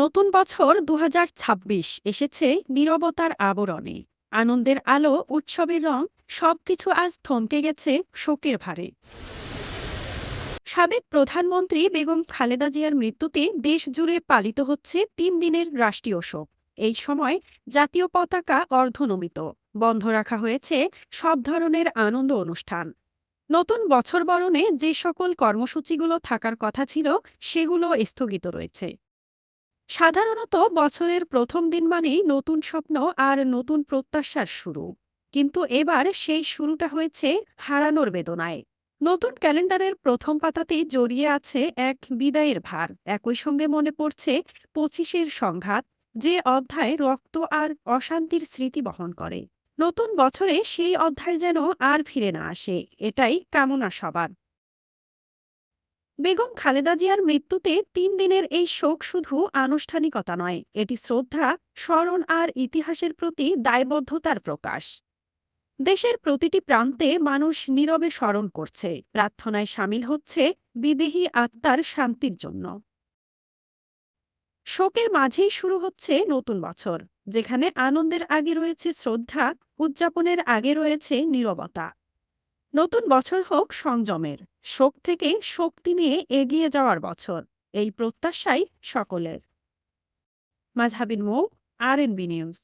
নতুন বছর দু হাজার ছাব্বিশ এসেছে নীরবতার আবরণে। আনন্দের আলো, উৎসবের রং, সবকিছু আজ থমকে গেছে শোকের ভারে। সাবেক প্রধানমন্ত্রী বেগম খালেদা জিয়ার মৃত্যুতে দেশ জুড়ে পালিত হচ্ছে তিন দিনের রাষ্ট্রীয় শোক। এই সময় জাতীয় পতাকা অর্ধনমিত, বন্ধ রাখা হয়েছে সব ধরনের আনন্দ অনুষ্ঠান। নতুন বছর বরণে যে সকল কর্মসূচিগুলো থাকার কথা ছিল, সেগুলো স্থগিত রয়েছে। সাধারণত বছরের প্রথম দিন মানেই নতুন স্বপ্ন আর নতুন প্রত্যাশার শুরু। কিন্তু এবার সেই শুরুটা হয়েছে হারানোর বেদনায়। নতুন ক্যালেন্ডারের প্রথম পাতাতেই জড়িয়ে আছে এক বিদায়ের ভার। একই সঙ্গে মনে পড়ছে পঁচিশের সংঘাত, যে অধ্যায় রক্ত আর অশান্তির স্মৃতি বহন করে। নতুন বছরে সেই অধ্যায় যেন আর ফিরে না আসে, এটাই কামনা সবার। বেগম খালেদা জিয়ার মৃত্যুতে তিন দিনের এই শোক শুধু আনুষ্ঠানিকতা নয়, এটি শ্রদ্ধা, স্মরণ আর ইতিহাসের প্রতি দায়বদ্ধতার প্রকাশ। দেশের প্রতিটি প্রান্তে মানুষ নীরবে স্মরণ করছে, প্রার্থনায় সামিল হচ্ছে বিদেহী আত্মার শান্তির জন্য। শোকের মাঝেই শুরু হচ্ছে নতুন বছর, যেখানে আনন্দের আগে রয়েছে শ্রদ্ধা, উদযাপনের আগে রয়েছে নীরবতা। নতুন বছর হোক সংযমের, শোক থেকে শক্তি নিয়ে এগিয়ে যাওয়ার বছর, এই প্রত্যাশাই সকলের। মাঝহাবিন Mou, R N B news.